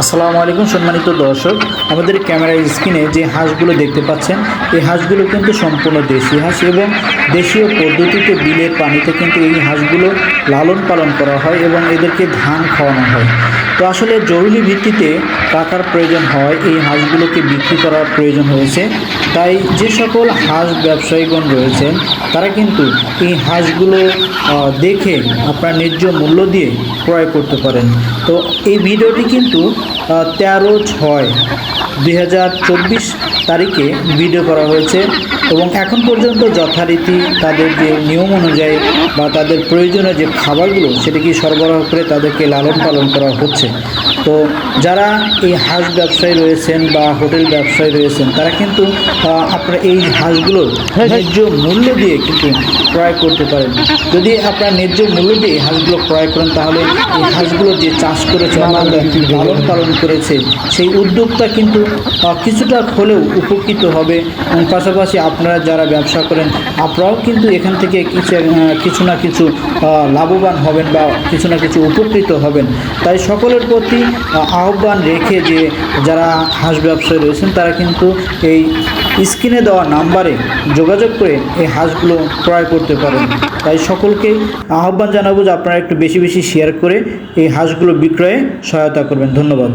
আসসালামু আলাইকুম সম্মানিত দর্শক, আমাদের ক্যামেরার স্ক্রিনে যে হাঁসগুলো দেখতে পাচ্ছেন, এই হাঁসগুলো কিন্তু সম্পূর্ণ দেশি হাঁস এবং দেশীয় পদ্ধতিতে বিলের পানিতে কিন্তু এই হাঁসগুলো লালন পালন করা হয় এবং এদেরকে ধান খাওয়ানো হয়। তো আসলে জরুরি ভিত্তিতে টাকার প্রয়োজন হয়, এই হাঁসগুলোকে বিক্রি করার প্রয়োজন হয়েছে। তাই যে সকল হাঁস ব্যবসায়ীগণ রয়েছেন, তারা কিন্তু এই হাঁসগুলো দেখে আপনার ন্যায্য মূল্য দিয়ে ক্রয় করতে পারেন। তো এই ভিডিওটি কিন্তু তেরো ছয় দুই তারিখে ভিডিও করা হয়েছে এবং এখন পর্যন্ত যথারীতি তাদের যে নিয়ম অনুযায়ী বা তাদের প্রয়োজনীয় যে খাবারগুলো সেটাকে সরবরাহ করে তাদেরকে লালন পালন করা হচ্ছে। তো যারা এই হাঁস ব্যবসায়ী রয়েছেন বা হোটেল ব্যবসায়ী রয়েছেন তারা কিন্তু আপনার এই হাঁসগুলোর ন্যায্য মূল্য দিয়ে কিন্তু ক্রয় করতে পারেন। যদি আপনার ন্যায্য মূল্য দিয়ে এই হাঁসগুলো ক্রয় করেন তাহলে এই হাঁসগুলো যে চাষ করেছে লালন পালন করেছে। সেই উদ্যোগটা কিন্তু কিছুটা হলেও উপকৃত হবে। এবং পাশাপাশি আপনারা যারা ব্যবসা করেন, আপনারাও কিন্তু এখান থেকে কিছু কিছু না কিছু লাভবান হবেন বা কিছু না কিছু উপকৃত হবেন। তাই সকলের প্রতি আহ্বান রেখে যে যারা হাঁস ব্যবসায়ী রয়েছেন, তারা কিন্তু এই স্ক্রিনে দেওয়া নাম্বারে যোগাযোগ করে এই হাঁসগুলো ক্রয় করতে পারেন। তাই সকলকে আহ্বান জানাব যে আপনারা একটু বেশি বেশি শেয়ার করে এই হাঁসগুলো বিক্রয়ে সহায়তা করবেন। ধন্যবাদ।